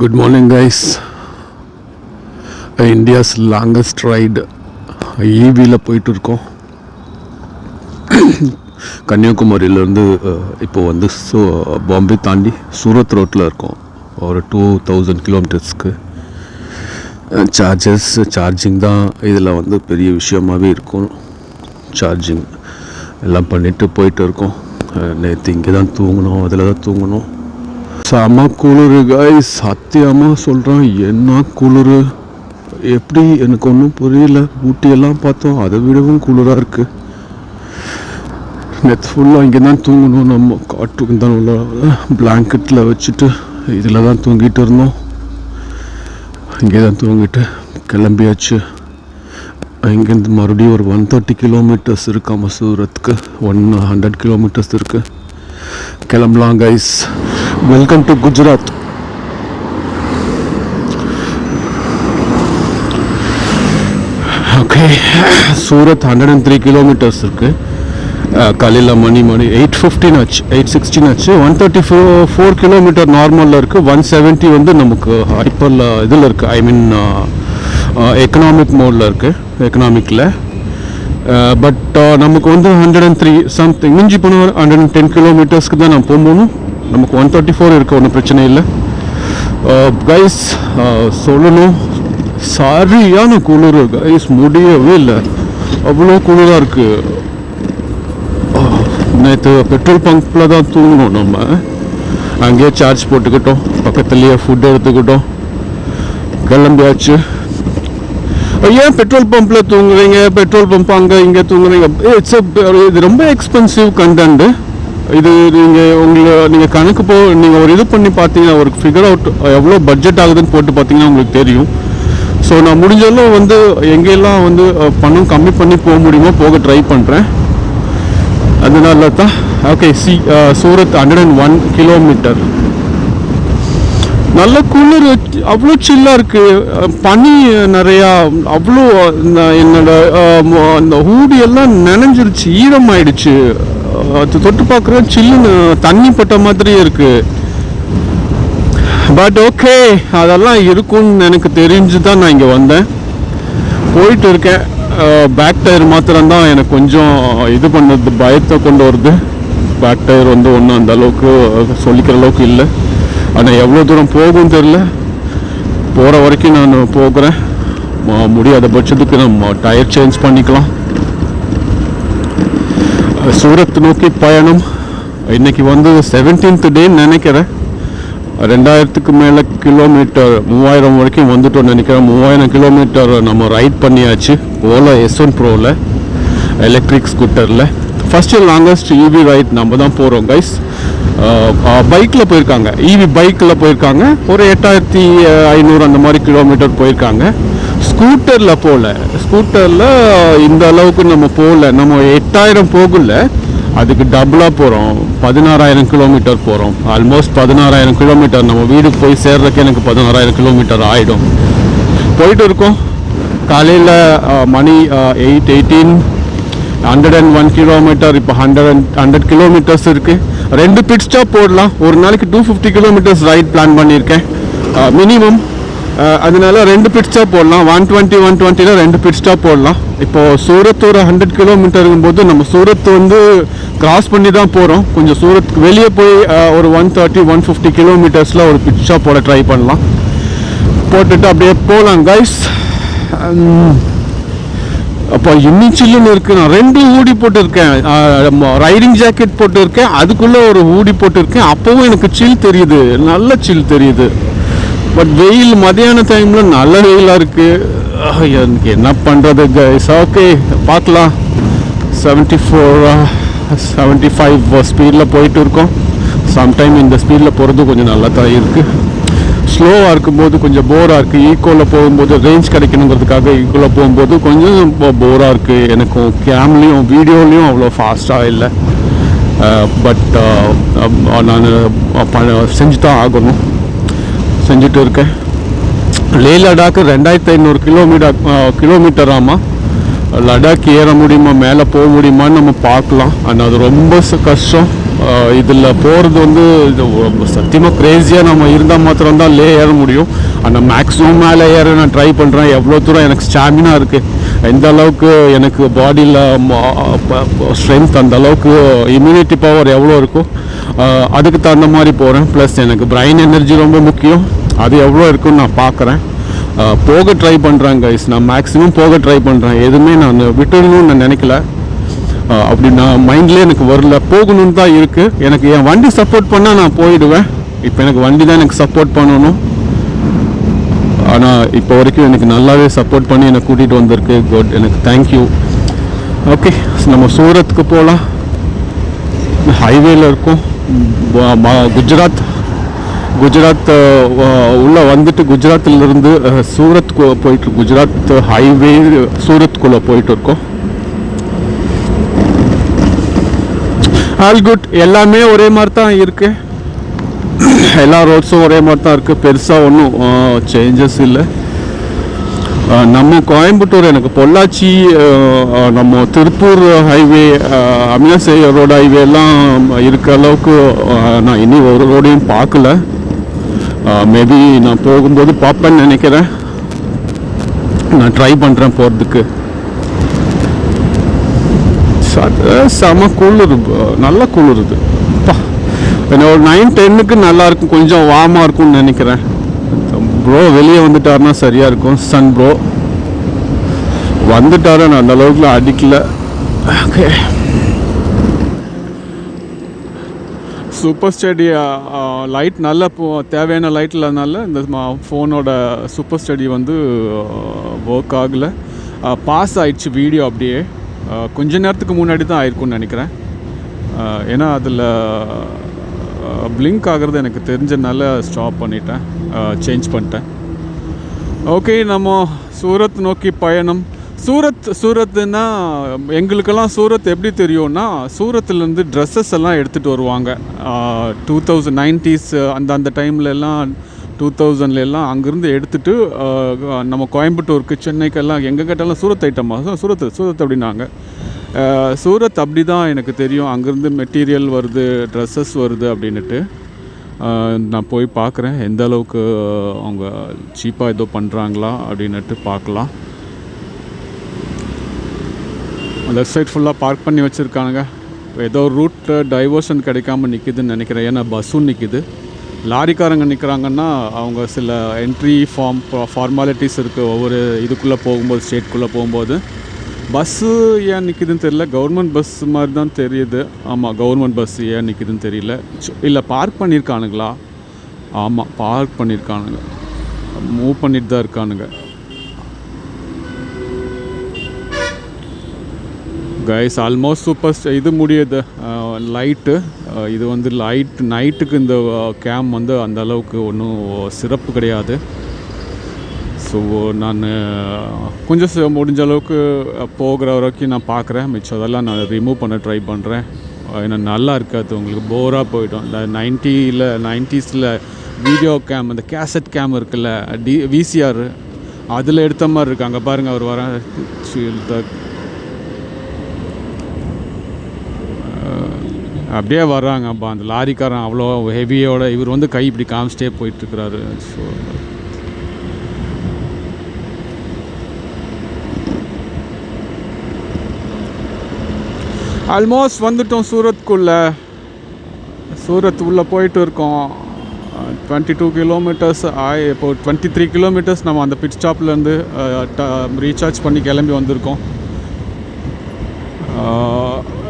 Good morning guys India's longest ride ஈவியில் போயிட்டு இருக்கோம் கன்னியாகுமரியிலேருந்து இப்போ வந்து சு பாம்பே தாண்டி சூரத் ரோட்டில் இருக்கோம். ஒரு டூ தௌசண்ட் கிலோமீட்டர்ஸ்க்கு சார்ஜஸ் சார்ஜிங் தான் இதில் வந்து பெரிய விஷயமாகவே இருக்கும். சார்ஜிங் எல்லாம் பண்ணிவிட்டு போயிட்டு இருக்கோம் நேற்று இங்கே தான் தூங்கணும் அதில் தான் தூங்கணும் செம குளிர் காய்ஸ் சத்தியமாக சொல்கிறேன் என்ன குளிர்? எப்படி? எனக்கு ஒன்றும் புரியல. ஊட்டியெல்லாம் பார்த்தோம் அதை விடவும் குளிராக இருக்குது நெத் ஃபுல்லாக இங்கே தான் தூங்கணும். நம்ம காட்டுக்கு தான் உள்ள பிளாங்கெட்டில் வச்சுட்டு இதில் தான் தூங்கிட்டு இருந்தோம். இங்கே தான் தூங்கிட்டு கிளம்பியாச்சு. இங்கேருந்து மறுபடியும் ஒரு ஒன் தேர்ட்டி கிலோமீட்டர்ஸ் இருக்கா மசூரத்துக்கு? ஒன் ஹண்ட்ரட் கிலோமீட்டர்ஸ் இருக்குது கிளம்பலாம் guys welcome to Gujarat okay Surat hundred and three kilometres இருக்குது காலையில் மணி மணி எயிட் ஃபிஃப்டின் ஆச்சு எயிட் சிக்ஸ்டின் ஆச்சு. One thirty four four kilometre நார்மலில் இருக்குது ஒன் செவன்ட்டி வந்து நமக்கு ஹைப்பரில் இதில் இருக்குது ஐ மீன் எக்கனாமிக் மோடில் இருக்குது எக்கனாமிக்கில் பட் நமக்கு வந்து ஹண்ட்ரட் அண்ட் த்ரீ சம்திங் மிஞ்சி போனால் ஹண்ட்ரட் அண்ட் டென் கிலோமீட்டர்ஸ்க்கு தான் நான் போகணும். நமக்கு ஒன் தேர்ட்டி ஃபோர் இருக்குது ஒன்றும் பிரச்சனை இல்லை. கைஸ் சொல்லணும். சரியான குளிர் கைஸ் முடியவே இல்லை. அவ்வளோ குளிராக இருக்குது நேற்று பெட்ரோல் பங்க்கில் தான் தூங்கணும் நம்ம. அங்கேயே சார்ஜ் போட்டுக்கிட்டோம். பக்கத்துலேயே ஃபுட் எடுத்துக்கிட்டோம். கிளம்பியாச்சு. ஏன் பெட்ரோல் பம்பில் தூங்குறீங்க? பெட்ரோல் பம்ப் அங்கே இங்கே தூங்குறீங்க? இட்ஸ் இது ரொம்ப எக்ஸ்பென்சிவ் கண்டென்ட்டு இது நீங்கள் உங்களை நீங்கள் கணக்கு போ நீங்கள் ஒரு இது பண்ணி பார்த்தீங்கன்னா ஒரு ஃபிகர் அவுட் எவ்வளோ பட்ஜெட் ஆகுதுன்னு போட்டு பார்த்தீங்கன்னா உங்களுக்கு தெரியும். ஸோ நான் முடிஞ்சாலும் வந்து எங்கெல்லாம் வந்து பணம் கம்மி பண்ணி போக முடியுமோ போக ட்ரை பண்ணுறேன் அதனால தான் okay C Surat hundred and one kilometre நல்ல குளிர் அவ்வளோ சில்லாக இருக்குது பனி நிறையா அவ்வளோ என்னோட ம- அந்த ஹூடி எல்லாம் நனைஞ்சிருச்சு ஈரமாயிடுச்சு. தொட்டு பார்க்குற சில்லுன்னு தண்ணி பட்ட மாதிரியே இருக்குது பட் ஓகே அதெல்லாம் இருக்கும்னு எனக்கு தெரிஞ்சு தான் நான் இங்கே வந்தேன். போயிட்டு இருக்கேன். பேக் டயர் மாத்திரம்தான் எனக்கு கொஞ்சம் இது பண்ணது பயத்தை கொண்டு வருது. பேக் டயர் வந்து ஒன்றும் அந்த அளவுக்கு சொல்லிக்கிற அளவுக்கு இல்லை. ஆனால் எவ்வளோ தூரம் போகும் தெரில போகிற வரைக்கும் நான் போகிறேன். முடியாத பட்சத்துக்கு நம்ம டயர் சேஞ்ச் பண்ணிக்கலாம். சூரத் நோக்கி பயணம். இன்னைக்கு வந்து செவன்டீன்த் டேன்னு நினைக்கிறேன். ரெண்டாயிரத்துக்கு மேலே கிலோமீட்டர் மூவாயிரம் வரைக்கும் வந்துட்டோம்னு நினைக்கிறேன். மூவாயிரம் கிலோமீட்டர் நம்ம ரைட் பண்ணியாச்சு. ஓலா எஸ் ஒன் ப்ரோவில் எலக்ட்ரிக் ஸ்கூட்டரில் ஃபஸ்ட்டு லாங்கஸ்ட் இவி ரைட் நம்ம தான் போகிறோம் கைஸ் பைக்கில் போயிருக்காங்க. இவி பைக்கில் போயிருக்காங்க. ஒரு எட்டாயிரத்தி ஐநூறு அந்த மாதிரி கிலோமீட்டர் போயிருக்காங்க. ஸ்கூட்டரில் போகல ஸ்கூட்டரில் இந்த அளவுக்கு நம்ம போகல நம்ம எட்டாயிரம் போகல அதுக்கு டபுளாக போகிறோம் பதினாறாயிரம் கிலோமீட்டர் போகிறோம் ஆல்மோஸ்ட் பதினாறாயிரம் கிலோமீட்டர் நம்ம வீடு போய் சேர்றதுக்கு எனக்கு பதினாறாயிரம் கிலோமீட்டர் ஆகிடும் போயிட்டு இருக்கோம். காலையில் மணி eight eighteen hundred and one kilometre இப்போ ஹண்ட்ரட் அண்ட் ஹண்ட்ரட் கிலோமீட்டர்ஸ் இருக்குது ரெண்டு பிட் ஸ்டாப் போடலாம். ஒரு நாளைக்கு two fifty kilometres right plan பண்ணியிருக்கேன். மினிமம் அதனால ரெண்டு பிட் ஸ்டாப் போடலாம். ஒன் டுவெண்ட்டி ஒன் டுவெண்ட்டியில் ரெண்டு பிட் ஸ்டாப் போடலாம். இப்போ சூரத் ஒரு ஹண்ட்ரட் கிலோமீட்டருங்கும் போது நம்ம சூரத் வந்து கிராஸ் பண்ணி தான் போகிறோம் கொஞ்சம் சூரத்துக்கு வெளியே போய் ஒரு ஒன் தேர்ட்டி ஒன் ஃபிஃப்டி கிலோமீட்டர்ஸில் ஒரு பிட் ஸ்டாப் போட ட்ரை பண்ணலாம். போட்டுட்டு அப்படியே போகலாம் கைஸ் அப்போ இன்னும் சில்லுன்னு இருக்கு. நான் ரெண்டு ஊடி போட்டிருக்கேன். ரைடிங் ஜாக்கெட் போட்டிருக்கேன். அதுக்குள்ளே ஒரு ஊடி போட்டிருக்கேன். அப்போவும் எனக்கு சில் தெரியுது. நல்ல சில் தெரியுது. பட் வெயில் மதியான டைமில் நல்ல வெயிலாக இருக்குது எனக்கு என்ன பண்ணுறது கைஸ் ஓகே பார்க்கலாம். செவன்ட்டி ஃபோராக செவன்ட்டி ஃபைவ் ஸ்பீடில் போயிட்டு இருக்கோம். சம்டைம் இந்த ஸ்பீடில் போகிறது கொஞ்சம் நல்லா தான் இருக்குது ஸ்லோவாக இருக்கும்போது கொஞ்சம் போராக இருக்குது ஈக்குவலில் போகும்போது ரேஞ்ச் கிடைக்கணுங்கிறதுக்காக ஈக்குவலில் போகும்போது கொஞ்சம் போராக இருக்குது எனக்கும் கேம்லேயும் வீடியோலேயும் அவ்வளோ ஃபாஸ்ட்டாக இல்லை. பட் நான் செஞ்சு தான் ஆகணும். செஞ்சுட்டு இருக்கேன் லே லடாக்கு ரெண்டாயிரத்தி ஐநூறு கிலோமீட்டர் கிலோமீட்டராமா லடாக் ஏற முடியுமா மேலே போக முடியுமான்னு நம்ம பார்க்கலாம். ஆனால் அது ரொம்ப ச- கஷ்டம். இதில் போகிறது வந்து சத்தியமாக க்ரேஸியாக நம்ம இருந்தால் மாத்திரம்தான் லே ஏற முடியும். ஆனால் மேக்ஸிமம் மேலே ஏற நான் ட்ரை பண்ணுறேன் எவ்வளோ தூரம் எனக்கு ஸ்டாமினா இருக்குது எந்த அளவுக்கு எனக்கு பாடியில் ஸ்ட்ரென்த் அந்த அளவுக்கு இம்யூனிட்டி பவர் எவ்வளோ இருக்கோ அதுக்கு தகுந்த மாதிரி போகிறேன் ப்ளஸ் எனக்கு பிரைன் எனர்ஜி ரொம்ப முக்கியம். அது எவ்வளோ இருக்குன்னு நான் பார்க்குறேன். போக ட்ரை பண்ணுறேன் கைஸ் நான் மேக்ஸிமம் போக ட்ரை பண்ணுறேன் எதுவுமே நான் விட்டுடணும்னு நான் நினைக்கல. அப்படி நான் மைண்ட்லேயே எனக்கு வரல. போகணும்னு தான் இருக்குது எனக்கு என் வண்டி சப்போர்ட் பண்ணால் நான் போயிடுவேன். இப்போ எனக்கு வண்டி தான் எனக்கு சப்போர்ட் பண்ணணும். ஆனால் இப்போ வரைக்கும் எனக்கு நல்லாவே சப்போர்ட் பண்ணி என்னை கூட்டிகிட்டு வந்திருக்கு. குட் எனக்கு தேங்க்யூ ஓகே நம்ம சூரத்துக்கு போகலாம் ஹைவேல இருக்கும். குஜராத் குஜராத் உள்ளே வந்துட்டு குஜராத்திலிருந்து சூரத் போயிட்டு குஜராத் ஹைவே சூரத்குள்ளே போயிட்டு இருக்கோம். All good. எல்லாமே ஒரே மாதிரி தான் இருக்குது எல்லா ரோட்ஸும் ஒரே மாதிரி தான் இருக்குது பெருசாக ஒன்றும் சேஞ்சஸ் இல்லை. நம்ம கோயம்புத்தூர் எனக்கு பொள்ளாச்சி நம்ம திருப்பூர் ஹைவே அமினாசை ரோடு ஹைவே எல்லாம் இருக்க அளவுக்கு நான் இனி ஒரு ரோடையும் பார்க்கல. மேபி நான் போகும்போது பார்ப்பேன்னு நினைக்கிறேன். நான் ட்ரை பண்ணுறேன் போகிறதுக்கு செம குளிர் நல்ல குளிருது. என்ன ஒரு நைன் டென்னுக்கு நல்லா இருக்கும் கொஞ்சம் வார்மாக இருக்கும்னு நினைக்கிறேன். ப்ரோ வெளியே வந்துட்டாருன்னா சரியாக இருக்கும். சன் ப்ரோ வந்துட்டாரு நான் அந்த அளவுக்குலாம் அடிக்கல. ஓகே சூப்பர் ஸ்டடி லைட் நல்ல தேவையான லைட் இல்லாதனால இந்த ஃபோனோட சூப்பர் ஸ்டடி வந்து ஒர்க் ஆகலை. பாஸ் ஆயிடுச்சு வீடியோ அப்படியே. கொஞ்ச நேரத்துக்கு முன்னாடி தான் ஆயிருக்கும்னு நினைக்கிறேன். ஏன்னா அதில் பிளிங்க் ஆகிறது எனக்கு தெரிஞ்சனால ஸ்டாப் பண்ணிட்டேன். சேஞ்ச் பண்ணிட்டேன். ஓகே நம்ம சூரத் நோக்கி பயணம். சூரத் சூரத்துன்னா எங்களுக்கெல்லாம் சூரத் எப்படி தெரியும்னா சூரத்துலேருந்து ட்ரெஸ்ஸஸ் எல்லாம் எடுத்துகிட்டு வருவாங்க. டூ தௌசண்ட் நைன்டிஸ் அந்த அந்த டைம்ல எல்லாம் டூ தௌசண்ட்ல எல்லாம் அங்கேருந்து எடுத்துகிட்டு நம்ம கோயம்புத்தூருக்கு சென்னைக்கெல்லாம் எங்கே கேட்டாலும் சூரத் ஐட்டமாக சூரத் சூரத் அப்படின்னாங்க. சூரத் அப்படி தான் எனக்கு தெரியும். அங்கேருந்து மெட்டீரியல் வருது ட்ரெஸ்ஸஸ் வருது அப்படின்னுட்டு. நான் போய் பார்க்குறேன். எந்த அளவுக்கு அவங்க சீப்பாக ஏதோ பண்ணுறாங்களா அப்படின்னுட்டு பார்க்கலாம். லெஃப்ட் சைட் ஃபுல்லாக பார்க் பண்ணி வச்சுருக்கானுங்க. ஏதோ ரூட் டைவர்ஷன் கிடைக்காம நிற்கிதுன்னு நினைக்கிறேன். ஏன்னா பஸ்ஸும் நிற்கிது லாரிக்காரங்க நிற்கிறாங்கன்னா அவங்க சில என்ட்ரி ஃபார்ம் ஃபார்மாலிட்டிஸ் இருக்குது ஒவ்வொரு இதுக்குள்ளே போகும்போது ஸ்டேட்குள்ளே போகும்போது பஸ்ஸு ஏன் நிற்குதுன்னு தெரியல. கவர்மெண்ட் பஸ் மாதிரி தான் தெரியுது. ஆமாம் கவர்மெண்ட் பஸ் ஏன் நிற்கிதுன்னு தெரியல. இல்லை பார்க் பண்ணியிருக்கானுங்களா ஆமாம் பார்க் பண்ணியிருக்கானுங்க மூவ் பண்ணிட்டு தான் இருக்கானுங்க. கைஸ் ஆல்மோஸ்ட் சூப்பர் இது முடியுது. லைட்டு இது வந்து லைட் நைட்டுக்கு இந்த கேம் வந்து அந்த அளவுக்கு ஒன்றும் சிறப்பு கிடையாது. ஸோ நான் கொஞ்சம் ச- முடிஞ்ச அளவுக்கு போகிற வரைக்கும் நான் பார்க்குறேன் மிச்சம் அதெல்லாம் நான் ரிமூவ் பண்ண ட்ரை பண்ணுறேன் ஏன்னா நல்லா இருக்காது உங்களுக்கு போராக போயிடும். இந்த நைன்ட்டியில் நைன்ட்டீஸில் வீடியோ கேம் அந்த கேசட் கேம் இருக்குல்ல டி விசிஆர் அதில் எடுத்த மாதிரி இருக்குது அங்கே பாருங்கள் அவர் வர அப்படியே வர்றாங்க அப்போ அந்த லாரிக்காரன் அவ்வளோ ஹெவியோட இவர் வந்து கை இப்படி காமிச்சிட்டே போயிட்டுருக்கிறாரு ஸோ ஆல்மோஸ்ட் வந்துட்டோம் சூரத்குள்ளே. சூரத் உள்ளே போயிட்டு இருக்கோம். டுவெண்ட்டி டூ கிலோமீட்டர்ஸ் ஆய் இப்போ டுவெண்ட்டி த்ரீ கிலோமீட்டர்ஸ் நம்ம அந்த பிட் ஸ்டாப்லேருந்து ரீசார்ஜ் பண்ணி கிளம்பி வந்திருக்கோம்.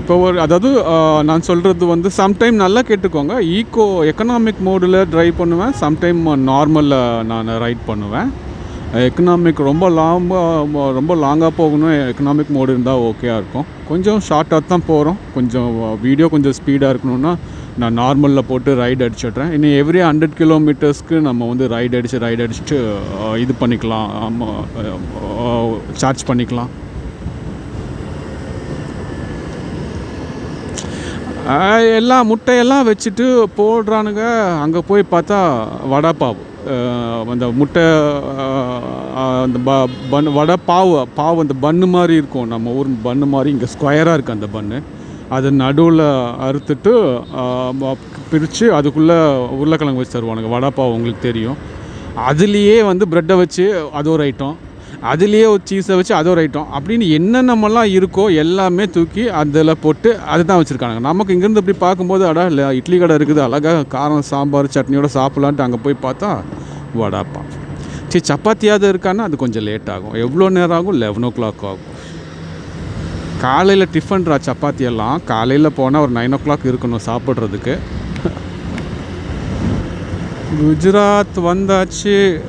இப்போ ஒரு அதாவது நான் சொல்கிறது வந்து சம்டைம் நல்லா கேட்டுக்கோங்க. ஈகோ எக்கனாமிக் மோடில் ட்ரைவ் பண்ணுவேன். சம்டைம் நார்மலில் நான் ரைட் பண்ணுவேன். எக்கனாமிக் ரொம்ப லாங்காக ரொம்ப லாங்காக போகணும். எக்கனாமிக் மோடு இருந்தால் ஓகேயாக இருக்கும். கொஞ்சம் ஷார்ட்டாக தான் போகிறோம் கொஞ்சம் வீடியோ கொஞ்சம் ஸ்பீடாக இருக்கணும்னா நான் நார்மலில் போட்டு ரைடு அடிச்சிட்றேன். இன்னும் எவ்ரி ஹண்ட்ரட் கிலோமீட்டர்ஸ்க்கு நம்ம வந்து ரைடு அடித்து ரைடு அடிச்சுட்டு இது பண்ணிக்கலாம். சார்ஜ் பண்ணிக்கலாம். எல்லாம் முட்டையெல்லாம் வச்சுட்டு போடுறானுங்க. அங்கே போய் பார்த்தா வடை பாவு. அந்த முட்டை அந்த ப பன் வடை பாவு பாவு அந்த பன்னு மாதிரி இருக்கும். நம்ம ஊர் பன்னு மாதிரி இங்கே ஸ்கொயராக இருக்குது அந்த பன்னு அதை நடுவில் அறுத்துட்டு பிரித்து அதுக்குள்ளே உருளைக்கிழங்கு வச்சு தருவானுங்க. வடாப்பாவு உங்களுக்கு தெரியும். அதுலேயே வந்து ப்ரெட்டை வச்சு அது ஒரு ஐட்டம் அதுலேயே ஒரு சீஸை வச்சு அது ஒரு ஐட்டம் அப்படின்னு என்னென்னமெல்லாம் இருக்கோ எல்லாமே தூக்கி அதில் போட்டு அதுதான் வச்சுருக்காங்க நமக்கு இங்கேருந்து இப்படி பார்க்கும்போது அடா இல்லை இட்லி கடை இருக்குது அழகாக காரம் சாம்பார் சட்னியோடு சாப்பிட்லான்ட்டு அங்கே போய் பார்த்தா வடாப்பா. சரி சப்பாத்தியாவது இருக்கான்னா அது கொஞ்சம் லேட் ஆகும். எவ்வளோ நேரம் ஆகும்? லெவன் ஓ கிளாக் ஆகும். காலையில் டிஃபன்ரா சப்பாத்தி எல்லாம் காலையில் போனால் ஒரு நைன் ஓ கிளாக் இருக்கணும் சாப்பிட்றதுக்கு. குஜராத் வந்தாச்சு.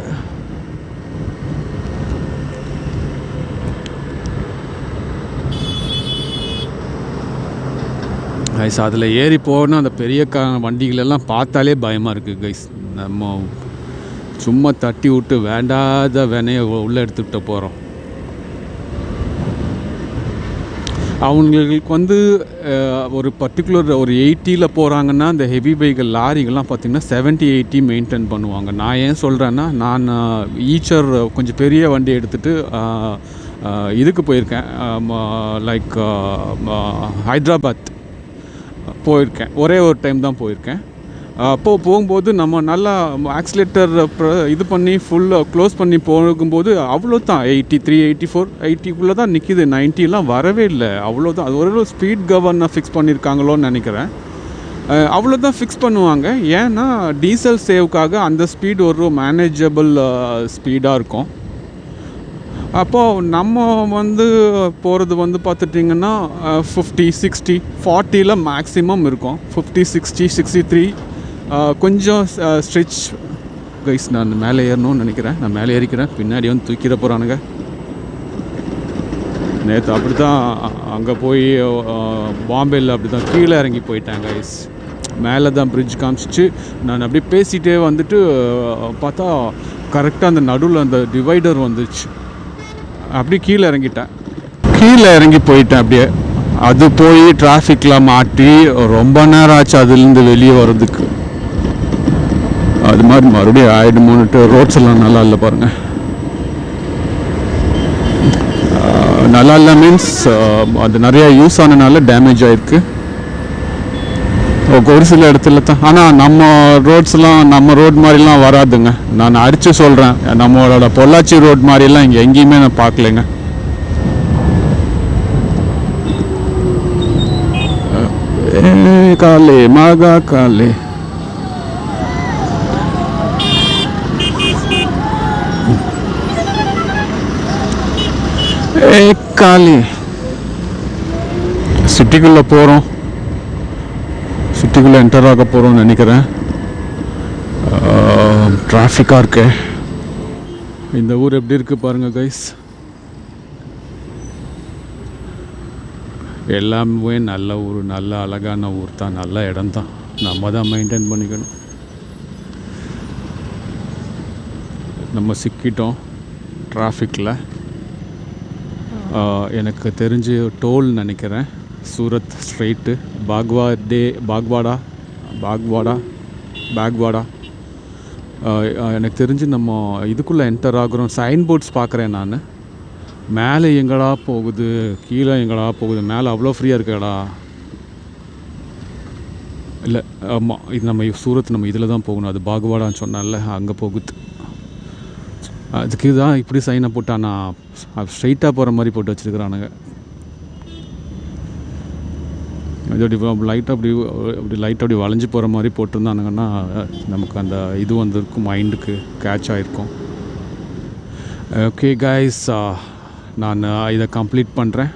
கைஸ் அதில் ஏறி போனால் அந்த பெரிய க வண்டிகளெல்லாம் பார்த்தாலே பயமாக இருக்குது கைஸ் நம்ம சும்மா தட்டி விட்டு வேண்டாத வினையை உள்ளே எடுத்துக்கிட்ட போகிறோம் அவங்களுக்கு வந்து ஒரு பர்டிகுலர் ஒரு எயிட்டியில் போகிறாங்கன்னா அந்த ஹெவி வெஹிக்கல் லாரிகள்லாம் பார்த்திங்கன்னா செவன்ட்டி எயிட்டி மெயின்டைன் பண்ணுவாங்க. நான் ஏன் சொல்கிறேன்னா நான் ஈச்சர் கொஞ்சம் பெரிய வண்டி எடுத்துகிட்டு இதுக்கு போயிருக்கேன். லைக் ஹைதராபாத். போயிருக்கேன். ஒரே ஒரு டைம் தான் போயிருக்கேன். அப்போது போகும்போது நம்ம நல்லா ஆக்சிலேட்டர் இது பண்ணி ஃபுல்லாக க்ளோஸ் பண்ணி போகும்போது அவ்வளோ தான் எயிட்டி த்ரீ எயிட்டி ஃபோர் எயிட்டிக்குள்ளே தான் நிற்கிது நைன்ட்டிலாம் வரவே இல்லை. அவ்வளோ தான் அது ஒரு ஸ்பீட் கவர்னர் ஃபிக்ஸ் பண்ணியிருக்காங்களோன்னு நினைக்கிறேன். அவ்வளோ தான் ஃபிக்ஸ் பண்ணுவாங்க. ஏன்னா டீசல் சேவ்க்காக அந்த ஸ்பீடு ஒரு மேனேஜபிள் ஸ்பீடாக இருக்கும். அப்போது நம்ம வந்து போகிறது வந்து பார்த்துட்டிங்கன்னா ஃபிஃப்டி சிக்ஸ்டி ஃபார்ட்டியில் மேக்ஸிமம் இருக்கும். ஃபிஃப்டி சிக்ஸ்டி சிக்ஸ்டி த்ரீ கொஞ்சம் ஸ்ட்ரிச் கைஸ் நான் மேலே ஏறணும்னு நினைக்கிறேன். நான் மேலே ஏறிக்கிறேன். பின்னாடி வந்து தூக்கிட போகிறானுங்க நேற்று அப்படி தான் அங்கே போய் பாம்பேயில் அப்படி தான் கீழே இறங்கி போயிட்டாங்க கைஸ் மேலே தான் பிரிட்ஜ் காமிச்சிச்சு. நான் அப்படியே பேசிகிட்டே வந்துட்டு பார்த்தா கரெக்டாக அந்த நடுவில் அந்த டிவைடர் வந்துச்சு. அப்படி கீழே இறங்கிட்டேன். கீழே இறங்கி போயிட்டேன் அப்படியே. அது போய் டிராஃபிக்கில் மாட்டி ரொம்ப நேரம் ஆச்சு அதுலேருந்து வெளியே வர்றதுக்கு. அது மாதிரி மறுபடியும் ஆயிடுமோன்னுட்டு ரோட்ஸ் எல்லாம் நல்லா இல்லை பாருங்கள் நல்லா இல்லை மீன்ஸ் அது நிறையா யூஸ் ஆனனால டேமேஜ் ஆயிருக்கு. ஒரு சில இடத்துல தான். ஆனால் நம்ம ரோட்ஸ்லாம் நம்ம ரோட் மாதிரிலாம் வராதுங்க. நான் அடித்து சொல்கிறேன் நம்மளோட பொள்ளாச்சி ரோட் மாதிரிலாம் இங்கே எங்கேயுமே நான் பார்க்கலைங்க. ஏ காலே மாகா காலே. ஏ காலே. சிட்டிக்குள்ளே போகிறோம் சிட்டிக்குள்ளே என்டர் ஆக போகிறோம்னு நினைக்கிறேன். டிராஃபிக்காக இருக்கு. இந்த ஊர் எப்படி இருக்குது பாருங்கள் கைஸ் எல்லாமே நல்ல ஊர் நல்ல அழகான ஊர் தான் நல்ல இடம் தான். நம்ம தான் மெயின்டைன் பண்ணிக்கணும். நம்ம சிக்கிட்டோம் டிராஃபிக்கில் எனக்கு தெரிஞ்சு டோல் நினைக்கிறேன். சூரத் ஸ்ட்ரெயிட்டு. பாக்வாதே பாக்வாடா பாக்வாடா பாக்வாடா. எனக்கு தெரிஞ்சு நம்ம இதுக்குள்ளே என்டர் ஆகுறோம். சைன் போர்ட்ஸ் பார்க்குறேன் நான். மேலே எங்கடா போகுது? கீழே எங்கடா போகுது? மேலே அவ்வளோ ஃப்ரீயாக இருக்கடா? இல்லை ஆமாம் இது நம்ம சூரத் நம்ம இதில் தான் போகணும். அது பாகுவாடான்னு சொன்னால அங்கே போகுது. அதுக்கு தான் இப்படி சைனை போட்டானா? ஸ்ட்ரைட்டாக போகிற மாதிரி போட்டு வச்சுருக்குறானுங்க. இது அப்படி லைட்டாக அப்படி அப்படி லைட்டாக அப்படி வளைஞ்சு போகிற மாதிரி போட்டிருந்தானுங்கன்னா நமக்கு அந்த இது வந்திருக்கும் மைண்டுக்கு கேட்ச் ஆகிருக்கும் ஓகே கைஸ் நான் இதை கம்ப்ளீட் பண்ணுறேன்